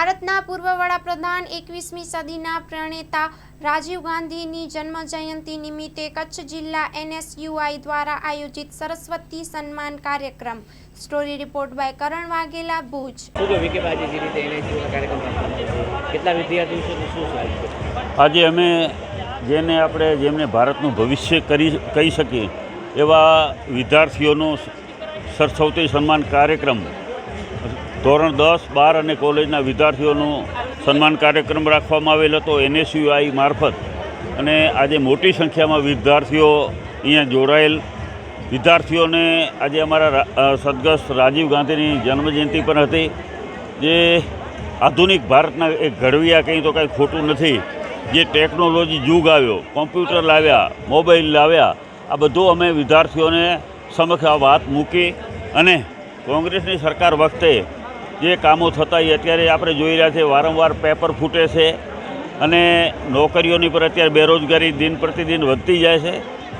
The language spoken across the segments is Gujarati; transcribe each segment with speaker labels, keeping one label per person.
Speaker 1: ભારતના પૂર્વ વડાપ્રધાન એકવીસમી સદીના પ્રણેતા રાજીવ ગાંધીની જન્મ જયંતિ નિમિત્તે કચ્છ જિલ્લા એનએસયુઆઈ દ્વારા આયોજિત સરસ્વતી સન્માન કાર્યક્રમ. Story report by Karan Vaghela Bhuj?
Speaker 2: કેટલા વિદ્યાર્થીઓ
Speaker 3: આજે અમે જેને આપણે જેમને ભારતનું ભવિષ્ય કરી કહી શકીએ એવા વિદ્યાર્થીઓનો સરસ્વતી સન્માન કાર્યક્રમ ધોરણ દસ, બાર અને કોલેજના વિદ્યાર્થીઓનું સન્માન કાર્યક્રમ રાખવામાં આવેલ હતો, એનએસયુઆઈ મારફત. અને આજે મોટી સંખ્યામાં વિદ્યાર્થીઓ અહીંયા જોડાયેલ. વિદ્યાર્થીઓને આજે અમારા સદગસ્ત રાજીવ ગાંધીની જન્મજયંતિ પણ હતી. જે આધુનિક ભારતના એક ઘડવિયા કંઈ તો કાંઈ ખોટું નથી. જે ટેકનોલોજી યુગ આવ્યો, કોમ્પ્યુટર લાવ્યા, મોબાઈલ લાવ્યા, આ બધું અમે વિદ્યાર્થીઓને સમક્ષ આ વાત મૂકી અને કોંગ્રેસની સરકાર વખતે જે કામો થતા એ અત્યારે આપણે જોઈ રહ્યા છે વારંવાર પેપર ફૂટે છે અને નોકરીઓની પર અત્યારે બેરોજગારી દિન પ્રતિદિન વધતી જાય છે.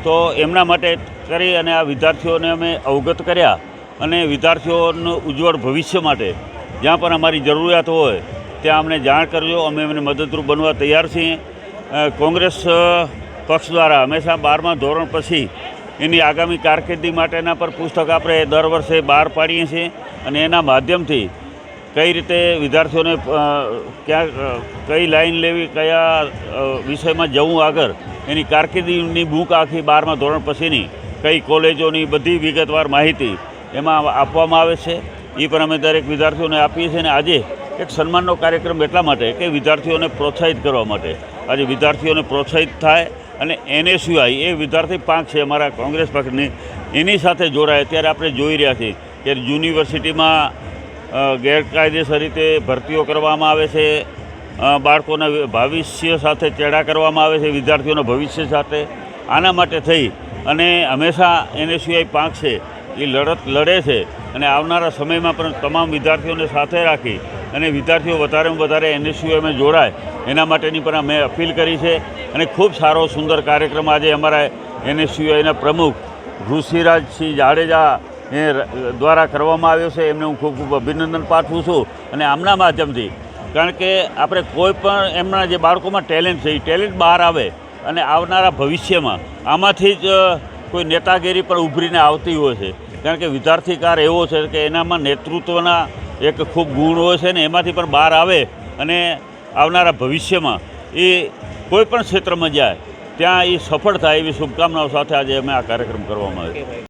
Speaker 3: તો એમના માટે કરી અને આ વિદ્યાર્થીઓને અમે અવગત કર્યા અને વિદ્યાર્થીઓનું ઉજ્જવળ ભવિષ્ય માટે જ્યાં પણ અમારી જરૂરિયાત હોય ત્યાં અમને જાણ કરજો. અમે એમને મદદરૂપ બનવા તૈયાર છીએ. કોંગ્રેસ પક્ષ દ્વારા હંમેશા બારમા ધોરણ પછી એની આગામી કારકિર્દી માટેના પર પુસ્તક આપણે દર વર્ષે બહાર પાડીએ છીએ અને એના માધ્યમથી કઈ રીતે વિદ્યાર્થીઓને ક્યાં કઈ લાઈન લેવી, કયા વિષયમાં જવું આગળ, એની કારકિર્દીની બુક આખી બારમા ધોરણ પછીની, કઈ કોલેજોની બધી વિગતવાર માહિતી એમાં આપવામાં આવે છે. એ પણ અમે દરેક વિદ્યાર્થીઓને આપીએ છીએ અને આજે એક સન્માનનો કાર્યક્રમ એટલા માટે કે વિદ્યાર્થીઓને પ્રોત્સાહિત કરવા માટે. આજે વિદ્યાર્થીઓને પ્રોત્સાહિત થાય અને એને સિવાય એ વિદ્યાર્થી પાંખ છે અમારા કોંગ્રેસ પક્ષની એની સાથે જોડાય. ત્યારે આપણે જોઈ રહ્યા છીએ કે યુનિવર્સિટીમાં ગેરકાયદેસર રીતે ભરતીઓ કરવામાં આવે છે. બાળકોના ભવિષ્ય સાથે ચેડા કરવામાં આવે છે, વિદ્યાર્થીઓના ભવિષ્ય સાથે. આના માટે થઈ અને હંમેશા એનએસયુઆઈ પાંચ છે, એ લડત લડે છે અને આવનારા સમયમાં પણ તમામ વિદ્યાર્થીઓને સાથે રાખી અને વિદ્યાર્થીઓ વધારેમાં વધારે એનએસયુએમાં જોડાય, એના માટેની પણ અમે અપીલ કરી છે. અને ખૂબ સારો, સુંદર કાર્યક્રમ આજે અમારા એનએસયુઆઈના પ્રમુખ ઋષિરાજસિંહ જાડેજા દ્વારા કરવામાં આવ્યો છે, એમને હું ખૂબ ખૂબ અભિનંદન પાઠવું છું અને આમના માધ્યમથી. કારણ કે આપણે કોઈ પણ એમના જે બાળકોમાં ટેલેન્ટ છે, એ ટેલેન્ટ બહાર આવે અને આવનારા ભવિષ્યમાં આમાંથી જ કોઈ નેતાગીરી પણ ઉભરીને આવતી હોય છે. કારણ કે વિદ્યાર્થીકાર એવો છે કે એનામાં નેતૃત્વના એક ખૂબ ગુણ હોય છે ને એમાંથી પણ બહાર આવે અને આવનારા ભવિષ્યમાં એ કોઈ પણ ક્ષેત્રમાં જાય, ત્યાં એ સફળ થાય એવી શુભકામનાઓ સાથે આજે અમે આ કાર્યક્રમ કરવામાં આવ્યો.